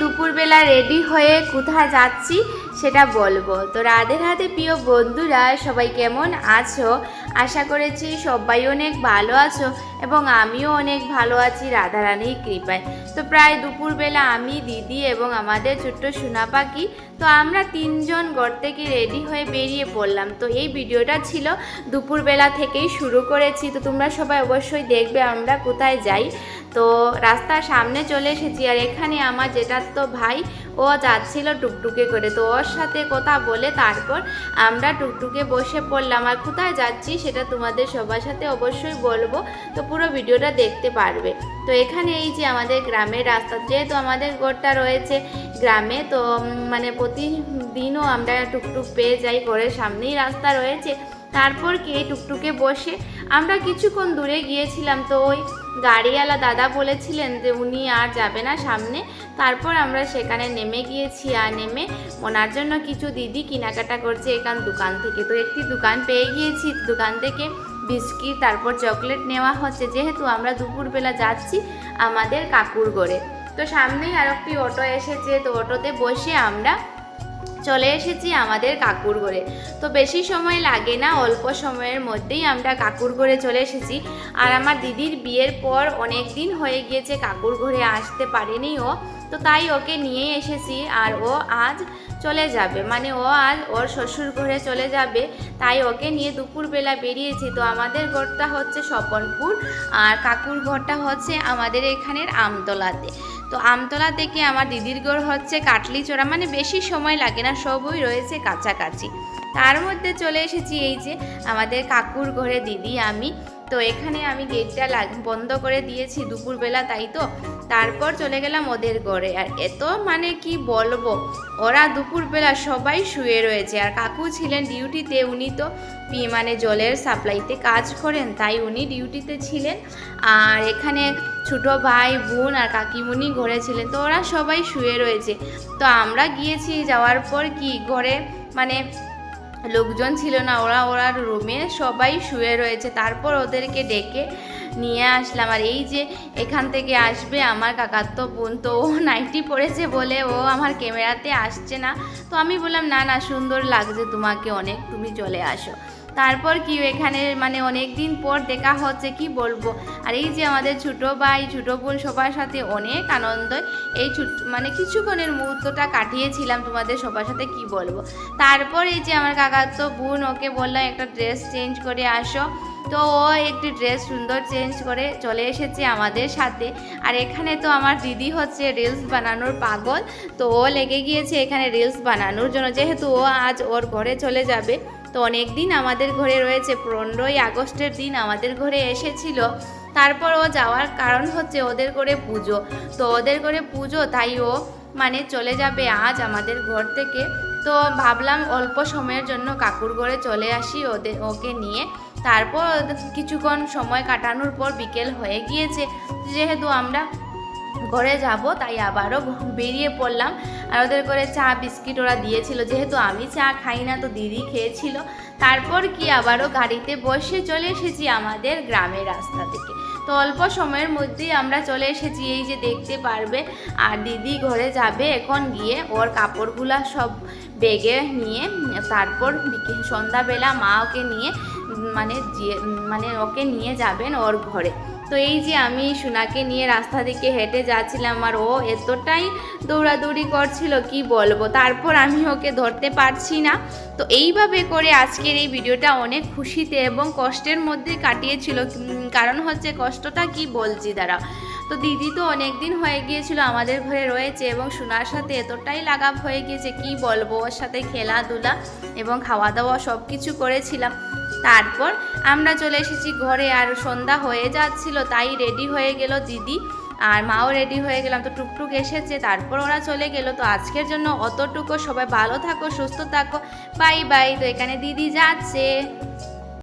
দুপুরবেলা রেডি হয়ে কোথায় যাচ্ছি সেটা বলব। তো রাধে রাধে প্রিয় বন্ধুরা, সবাই কেমন আছো? আশা করেছি সবাই অনেক ভালো আছো এবং আমিও অনেক ভালো আছি রাধারানীর কৃপায়। তো প্রায় দুপুরবেলা আমি, দিদি এবং আমাদের ছোট্ট সোনা পাখি, তো আমরা তিনজন ঘর থেকে রেডি হয়ে বেরিয়ে পড়লাম। তো এই ভিডিওটা ছিল দুপুরবেলা থেকেই শুরু করেছি। তো তোমরা সবাই অবশ্যই দেখবে আমরা কোথায় যাই। তো রাস্তার সামনে চলে এসেছি আর এখানে আমার যেটা তো ভাই, ও যাচ্ছিল টুকটুকে করে। তো ওর সাথে কথা বলে তারপর আমরা টুকটুকে বসে পড়লাম। আর কোথায় যাচ্ছি সেটা তোমাদের সবার সাথে অবশ্যই বলব। তো পুরো ভিডিওটা দেখতে পারবে। তো এখানে এই যে আমাদের গ্রামের রাস্তা, যেহেতু আমাদের ঘরটা রয়েছে গ্রামে, তো মানে প্রতিদিনও আমরা টুকটুক পেয়ে যাই। ঘরের সামনেই রাস্তা রয়েছে। তারপর কে টুকটুকে বসে, আমরা কিছুক্ষণ দূরে গিয়েছিলাম তো ওই গাড়িওয়ালা দাদা বলেছিলেন যে উনি আর যাবে না সামনে। তারপর আমরা সেখানে নেমে গিয়েছি আর নেমে ওনার জন্য কিছু দিদি কেনাকাটা করছে। এখান দোকান থেকে তো একটি দোকান পেয়ে গিয়েছি। দোকান থেকে বিস্কিট, তারপর চকলেট নেওয়া হচ্ছে। যেহেতু আমরা দুপুরবেলা যাচ্ছি আমাদের কাকুর গড়ে তো সামনেই আর একটি অটো এসেছে। তো অটোতে বসে আমরা চলে এসেছি আমাদের কাকুর ঘরে। তো বেশি সময় লাগে না, অল্প সময়ের মধ্যেই আমরা কাকুর ঘরে চলে এসেছি। আর আমার দিদির বিয়ের পর অনেক দিন হয়ে গিয়েছে কাকুর ঘরে আসতে পারেনি ও। তো তাই ওকে নিয়ে এসেছি আর ও আজ চলে যাবে। মানে ও আজ ওর শ্বশুর ঘরে চলে যাবে। তাই ওকে নিয়ে দুপুরবেলা বেরিয়েছি। তো আমাদের ঘরটা হচ্ছে স্বপনপুর আর কাকুর ঘরটা হচ্ছে আমাদের এখানের আমতলাতে। তো আমতলা থেকে আমার দিদির ঘর হচ্ছে কাটলি চোরা মানে বেশি সময় লাগে না, সবই রয়েছে কাছাকাছি। তার মধ্যে চলে এসেছি এই যে আমাদের কাকুর ঘরে দিদি, আমি তো এখানে আমি গেটটা বন্ধ করে দিয়েছি দুপুরবেলা, তাই তো? তারপর চলে গেলাম ওদের ঘরে। আর এত মানে কি বলব? ওরা দুপুরবেলা সবাই শুয়ে রয়েছে। আর কাকু ছিলেন ডিউটিতে, উনি তো মানে জলের সাপ্লাইতে কাজ করেন, তাই উনি ডিউটিতে ছিলেন। আর এখানে ছোটো ভাই, বোন আর কাকিমুনি ঘরে ছিলেন, তো ওরা সবাই শুয়ে রয়েছে। তো আমরা গিয়েছি, যাওয়ার পর কি ঘরে মানে লোকজন ছিল না, ওরা ওরা রুমে সবাই শুয়ে রয়েছে। তারপর ওদেরকে ডেকে নিয়ে আসলাম। আর এই যে এখান থেকে আসবে আমার কাকাতো বোন, তো ও নাইটি পড়েছে বলে ও আমার ক্যামেরাতে আসছে না। তো আমি বললাম, না না, সুন্দর লাগছে তোমাকে অনেক, তুমি চলে আসো। তারপর কি এখানে মানে অনেক দিন পর দেখা হচ্ছে, কি বলব? আর এই যে আমাদের ছোট ভাই, ছোট বোন সবার সাথে অনেক আনন্দ। এই মানে কিছুক্ষণের মুহূর্তটা কাটিয়েছিলাম তোমাদের সবার সাথে, কি বলব? তারপর এই যে আমার কাকার তো বোন, ওকে বললাম একটা ড্রেস চেঞ্জ করে আসো। তো ও একটি ড্রেস সুন্দর চেঞ্জ করে চলে এসেছে আমাদের সাথে। আর এখানে তো আমার দিদি হচ্ছে রিলস বানানোর পাগল। তো ও লেগে গিয়েছে এখানে রিলস বানানোর জন্য। যেহেতু ও আজ ওর ঘরে চলে যাবে তো অনেক দিন আমাদের ঘরে রয়েছে, পনেরোই আগস্টের দিন আমাদের ঘরে এসেছিল। তারপর ও যাওয়ার কারণ হচ্ছে ওদের করে পুজো। তো ওদের করে পুজো, তাই ও মানে চলে যাবে আজ আমাদের ঘর থেকে। তো ভাবলাম অল্প সময়ের জন্য কাকুর ঘরে চলে আসি ওদের, ওকে নিয়ে। তারপর কিছুক্ষণ সময় কাটানোর পর বিকেল হয়ে গিয়েছে। যেহেতু আমরা ঘরে যাব, তাই আবারও বেরিয়ে পড়লাম। আর ওদের করে চা, বিস্কিট ওরা দিয়েছিল। যেহেতু আমি চা খাই না, তো দিদি খেয়েছিল। তারপর কি আবারও গাড়িতে বসে চলে এসেছি আমাদের গ্রামের রাস্তা থেকে। তো অল্প সময়ের মধ্যেই আমরা চলে এসেছি, এই যে দেখতে পারবে। আর দিদি ঘরে যাবে এখন গিয়ে, ওর কাপড়গুলা সব বেগে নিয়ে, তারপর সন্ধ্যাবেলা মা ওকে নিয়ে মানে মানে ওকে নিয়ে যাবেন ওর ঘরে। তো এই যে আমি সোনাকে নিয়ে রাস্তা দিকে হেঁটে যাচ্ছিলাম আর ও এতটাই দৌড়াদৌড়ি করছিল, কি বলব? তারপর আমি ওকে ধরতে পারছি না। তো এইভাবে করে আজকের এই ভিডিওটা অনেক খুশিতে এবং কষ্টের মধ্যে কাটিয়েছিল। কারণ হচ্ছে কষ্টটা কি বলছি দাঁড়া? তো দিদি তো অনেক দিন হয়ে গিয়েছিল, আমাদের ঘরে রয়েছে এবং সোনার সাথে এতটাই লাগাব হয়ে গিয়েছে, কি বলব? ওর সাথে খেলাধুলা এবং খাওয়া দাওয়া সব কিছু করেছিলাম। তারপর আমরা চলে এসেছি ঘরে আর সন্ধ্যা হয়ে যাচ্ছিল, তাই রেডি হয়ে গেল দিদি। আর মাও রেডি হয়ে গেলাম, তো টুকটুক এসেছে, তারপর ওরা চলে গেল। তো আজকের জন্য অতটুকু, সবাই ভালো থাকো, সুস্থ থাকো। বাই বাই তো এখানে দিদি যাচ্ছে।